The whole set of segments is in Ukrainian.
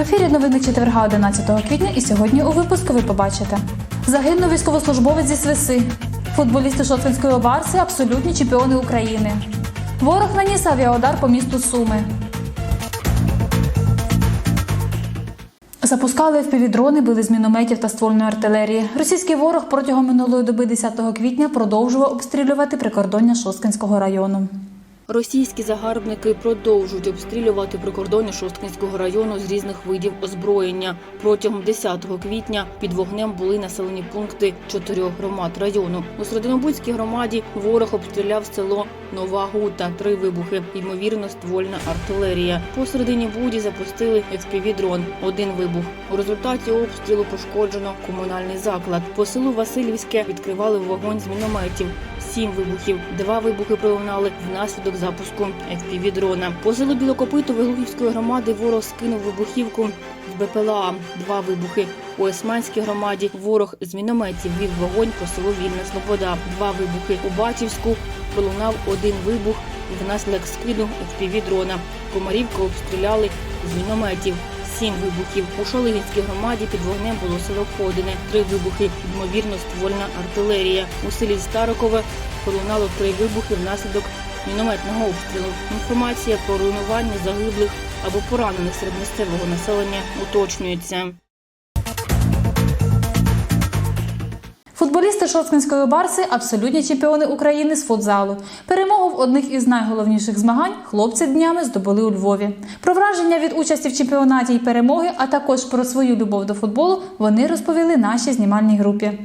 ефірі новини четверга 11 квітня і сьогодні у випуску ви побачите. Загинув військовослужбовець зі Свиси. Футболісти Шоцинської Барси абсолютні чемпіони України. Ворог наніс авіаудар по місту Суми. Запускали впівдрони, били з мінометів та ствольної артилерії. Російський ворог протягом минулої доби 10 квітня продовжував обстрілювати прикордоння Шосткинського району. Російські загарбники продовжують обстрілювати прикордоння Шосткинського району з різних видів озброєння. Протягом 10 квітня під вогнем були населені пункти чотирьох громад району. У Серединобудській громаді ворог обстріляв село Нова Гута, три вибухи, ймовірно, ствольна артилерія. Посередині Буді запустили FPV-дрон, один вибух. У результаті обстрілу пошкоджено комунальний заклад. По селу Васильівське відкривали вогонь з мінометів. Сім вибухів, два вибухи пролунали внаслідок запуску FPV-дрона. По селу Білокопитової Глухівської громади ворог скинув вибухівку з БПЛА. Два вибухи. У Османській громаді ворог з мінометів вів вогонь по селу Вільна Слобода. Два вибухи. У Батівську пролунав один вибух і внаслідок скиду FPV-дрона. Комарівку обстріляли з мінометів. Сім вибухів. У Шолигінській громаді під вогнем було село Ходине. Три вибухи, ймовірно, ствольна артилерія. У селі Старокове пролунало три вибухи внаслідок мінометного обстрілу. Інформація про руйнування загиблих або поранених серед місцевого населення уточнюється. Футболісти Шоцкинської барси абсолютні чемпіони України з футзалу. Перемогу в одних із найголовніших змагань хлопці днями здобули у Львові. Про враження від участі в чемпіонаті і перемоги, а також про свою любов до футболу, вони розповіли нашій знімальній групі.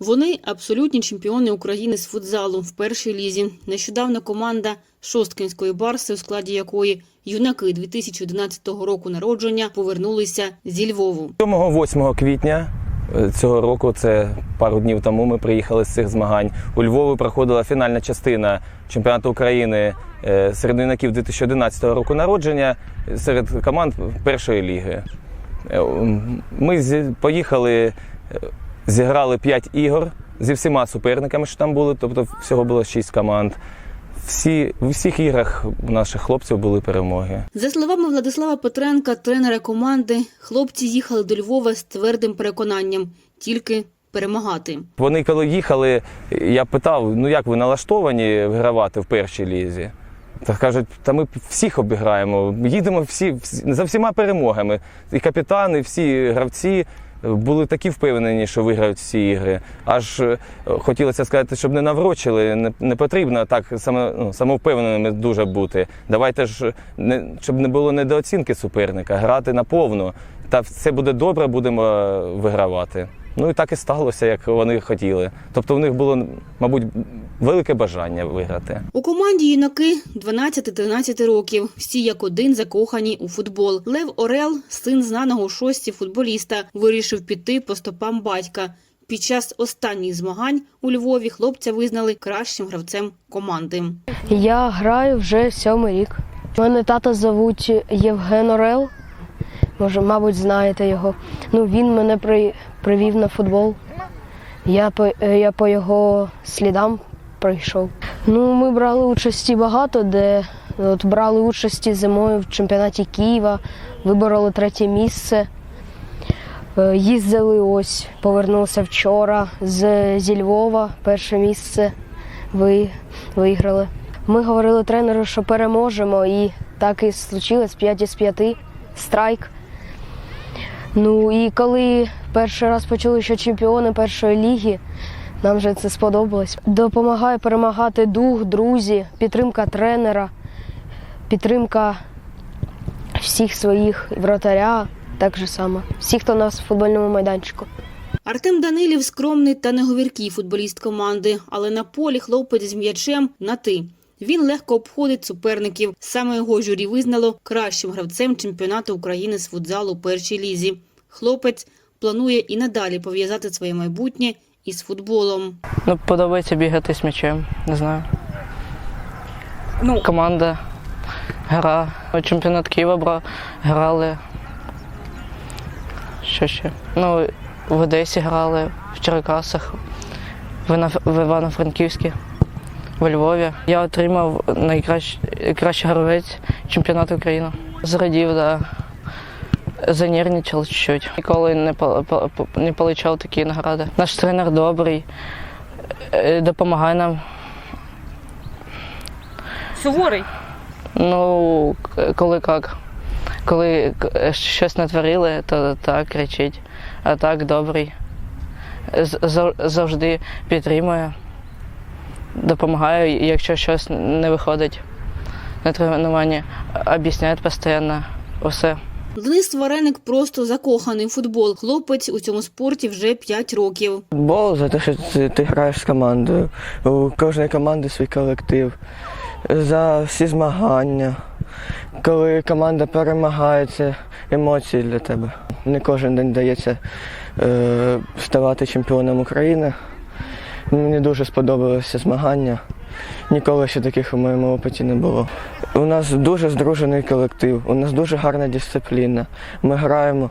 Вони абсолютні чемпіони України з футзалу в першій лізі. Нещодавно команда Шосткинської барси, у складі якої юнаки 2011 року народження повернулися зі Львову. 7-8 квітня е, цього року, це пару днів тому, ми приїхали з цих змагань. У Львові проходила фінальна частина чемпіонату України е, серед юнаків 2011 року народження серед команд першої ліги. Е, Ми поїхали, зіграли 5 ігор зі всіма суперниками, що там були, тобто всього було 6 команд. Всі, в усіх іграх наших хлопців були перемоги. За словами Владислава Петренка, тренера команди, хлопці їхали до Львова з твердим переконанням тільки перемагати. Вони коли їхали, я питав, ну як ви налаштовані вигравати в першій лізі? Та кажуть, та ми всіх обіграємо, їдемо всі, всі за всіма перемогами. І капітани, і всі гравці були такі впевнені, що виграють всі ігри. Аж е, хотілося сказати, щоб не наврочили, не, не потрібно так само, ну, самовпевненими дуже бути. Давайте ж не щоб не було недооцінки суперника, грати наповну. Та все буде добре, будемо е, вигравати. Ну і так і сталося, як вони хотіли. Тобто в них було, мабуть, велике бажання виграти. У команді юнаки 12-13 років, всі як один закохані у футбол. Лев Орел, син знаного шості футболіста, вирішив піти по стопам батька. Під час останніх змагань у Львові хлопця визнали кращим гравцем команди. Я граю вже сьомий рік. Мене тата звуть Євген Орел. Може, мабуть, знаєте його. Ну, він мене при, привів на футбол. Я по, е, я по його слідам прийшов. Ну, ми брали участі багато, де от, брали участі зимою в чемпіонаті Києва, вибороли третє місце. Е, Їздили ось, повернулися вчора з, зі Львова, перше місце ви, виграли. Ми говорили тренеру, що переможемо, і так і случилось 5 із 5 страйк. Ну і коли перший раз почули, що чемпіони першої ліги, нам вже це сподобалось. Допомагає перемагати дух, друзі, підтримка тренера, підтримка всіх своїх вратаря, так же само, всіх, хто у нас в футбольному майданчику. Артем Данилів скромний та неговіркий футболіст команди, але на полі хлопець з м'ячем на ти. Він легко обходить суперників. Саме його журі визнало кращим гравцем чемпіонату України з футзалу у першій лізі. Хлопець планує і надалі пов'язати своє майбутнє із футболом. Ну, подобається бігати з м'ячем, не знаю. Ну, Команда, гра. Чемпіонат Києва бра, грали. Що ще? Ну, в Одесі грали, в Черкасах, в Івано-Франківській, в Львові. Я отримав найкращий кращий гравець чемпіонату України. Зрадів. Да. занервничав чуть-чуть. Ніколи не, не отримав такі награди. Наш тренер добрий, е, допомагає нам. Суворий. Ну, коли як. Коли щось натворили, то так кричить. А так добрий. Завжди підтримує, допомагає, якщо щось не виходить на тренуванні, об'ясняє постійно усе. Денис Вареник просто закоханий в футбол. Хлопець у цьому спорті вже 5 років. Футбол за те, що ти, ти граєш з командою. У кожної команди свій колектив. За всі змагання. Коли команда перемагає, це емоції для тебе. Не кожен день дається е, ставати чемпіоном України. Мені дуже сподобалося змагання. Ніколи ще таких у моєму опиті не було. У нас дуже здружений колектив, у нас дуже гарна дисципліна. Ми граємо,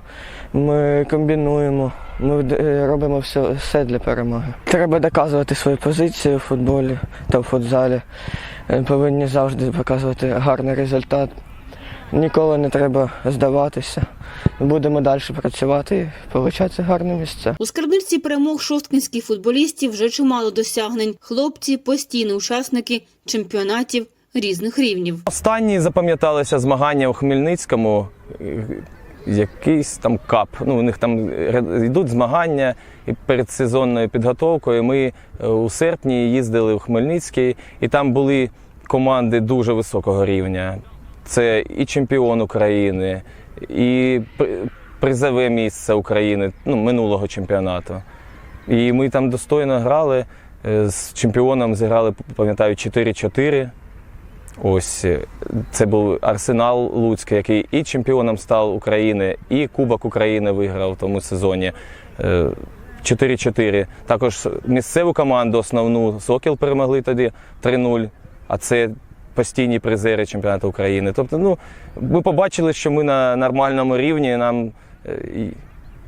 ми комбінуємо, ми е, робимо все, все для перемоги. Треба доказувати свою позицію у футболі та в футзалі. Е, Повинні завжди показувати гарний результат. Ніколи не треба здаватися. Будемо далі працювати і отримати гарне місце. У скарбниці перемог шосткинських футболістів вже чимало досягнень. Хлопці постійні учасники чемпіонатів різних рівнів. Останні запам'яталися змагання у Хмельницькому. Якийсь там кап. Ну, у них там йдуть змагання і перед сезонною підготовкою. Ми е, у серпні їздили в Хмельницький, і там були команди дуже високого рівня. Це і чемпіон України, і призове місце України ну, минулого чемпіонату. І ми там достойно грали. е, З чемпіоном зіграли, пам'ятаю, 4-4. Ось е, це був Арсенал Луцький, який і чемпіоном став України, і Кубок України виграв в тому сезоні. Е, 4-4. Також місцеву команду основну Сокіл перемогли тоді 3-0. А це постійні призери чемпіонату України. Тобто, ну, ми побачили, що ми на нормальному рівні, нам е,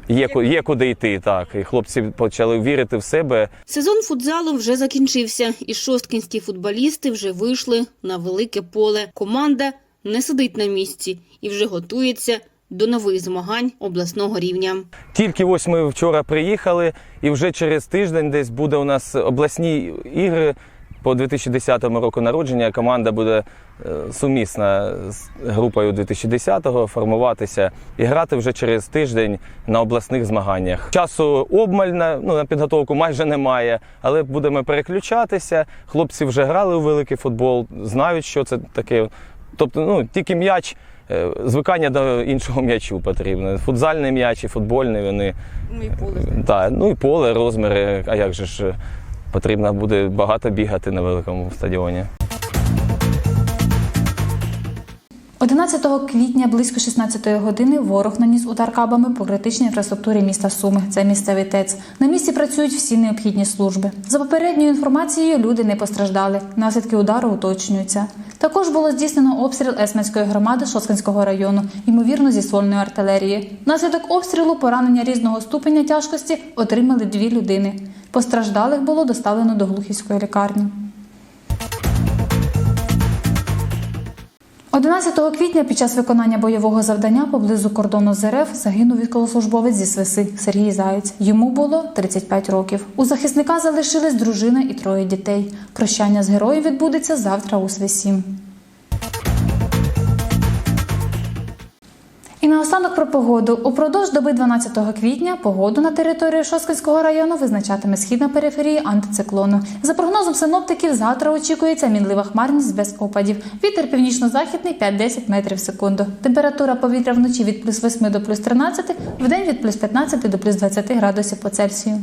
є, є куди йти. Так. І хлопці почали вірити в себе. Сезон футзалу вже закінчився, і шосткинські футболісти вже вийшли на велике поле. Команда не сидить на місці і вже готується до нових змагань обласного рівня. Тільки ось ми вчора приїхали, і вже через тиждень десь буде у нас обласні ігри по 2010 року народження. Команда буде е, сумісна з групою 2010-го формуватися і грати вже через тиждень на обласних змаганнях. Часу обмаль на, ну, на підготовку майже немає, але будемо переключатися. Хлопці вже грали у великий футбол, знають, що це таке. Тобто, ну тільки м'яч. е, Звикання до іншого м'ячу потрібно. Футзальний м'яч і футбольний вони. Ну і поле. Так, ну і поле, розміри. А як же ж е, потрібно буде багато бігати на великому стадіоні. 11 квітня близько 16 години ворог наніс удар кабами по критичній інфраструктурі міста Суми. Це місцевий ТЕЦ. На місці працюють всі необхідні служби. За попередньою інформацією, люди не постраждали. Наслідки удару уточнюються. Також було здійснено обстріл Есменської громади Шоскинського району, ймовірно, зі ствольної артилерії. Внаслідок обстрілу поранення різного ступеня тяжкості отримали дві людини. Постраждалих було доставлено до Глухівської лікарні. 11 квітня під час виконання бойового завдання поблизу кордону з РФ загинув військовослужбовець зі Свиси Сергій Заєць. Йому було 35 років. У захисника залишились дружина і троє дітей. Прощання з героєм відбудеться завтра у Свисі. І наостанок про погоду. Упродовж доби 12 квітня погоду на території Шоскинського району визначатиме східна периферія антициклону. За прогнозом синоптиків, завтра очікується мінлива хмарність без опадів. Вітер північно-західний 5-10 метрів в секунду. Температура повітря вночі від плюс 8 до плюс 13, вдень від плюс 15 до плюс 20 градусів по Цельсію.